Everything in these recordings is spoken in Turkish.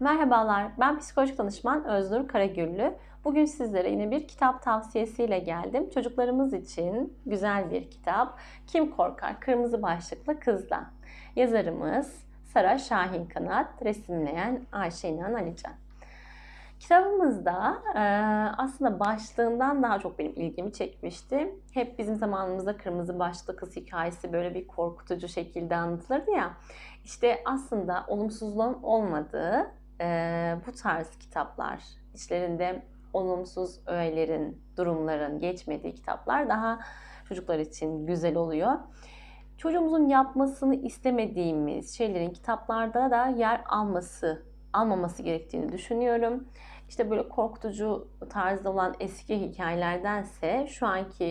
Merhabalar, ben psikolojik danışman Öznur Karagüllü. Bugün sizlere yine bir kitap tavsiyesiyle geldim. Çocuklarımız için güzel bir kitap. Kim Korkar? Kırmızı Başlıklı Kızdan. Yazarımız Sara Şahin Kanat, resimleyen Ayşe İnan Alican. Kitabımızda e, aslında başlığından daha çok benim ilgimi çekmişti. Hep bizim zamanımızda kırmızı başlıklı kız hikayesi böyle bir korkutucu şekilde anlatılırdı ya. İşte aslında olumsuzluğun olmadığı e, bu tarz kitaplar, içlerinde olumsuz öğelerin, durumların geçmediği kitaplar daha çocuklar için güzel oluyor. Çocuğumuzun yapmasını istemediğimiz şeylerin kitaplarda da yer alması, almaması gerektiğini düşünüyorum. İşte böyle korkutucu tarzda olan eski hikayelerdense şu anki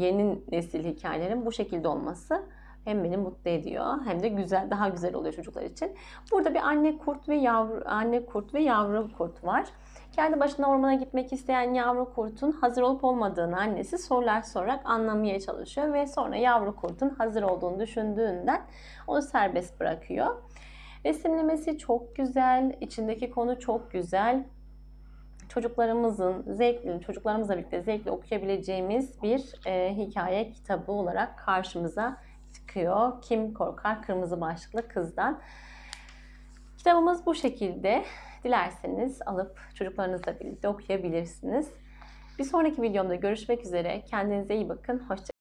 yeni nesil hikayelerin bu şekilde olması hem beni mutlu ediyor hem de güzel daha güzel oluyor çocuklar için. Burada bir anne kurt ve yavru anne kurt ve yavru kurt var. Kendi başına ormana gitmek isteyen yavru kurtun hazır olup olmadığını annesi sorular sorarak anlamaya çalışıyor ve sonra yavru kurtun hazır olduğunu düşündüğünden onu serbest bırakıyor. Resimlemesi çok güzel, içindeki konu çok güzel. Çocuklarımızın zevkli, çocuklarımızla birlikte zevkle okuyabileceğimiz bir e, hikaye kitabı olarak karşımıza çıkıyor. Kim Korkar Kırmızı Başlıklı Kızdan. Kitabımız bu şekilde. Dilerseniz alıp çocuklarınızla birlikte okuyabilirsiniz. Bir sonraki videomda görüşmek üzere. Kendinize iyi bakın. Hoşçakalın.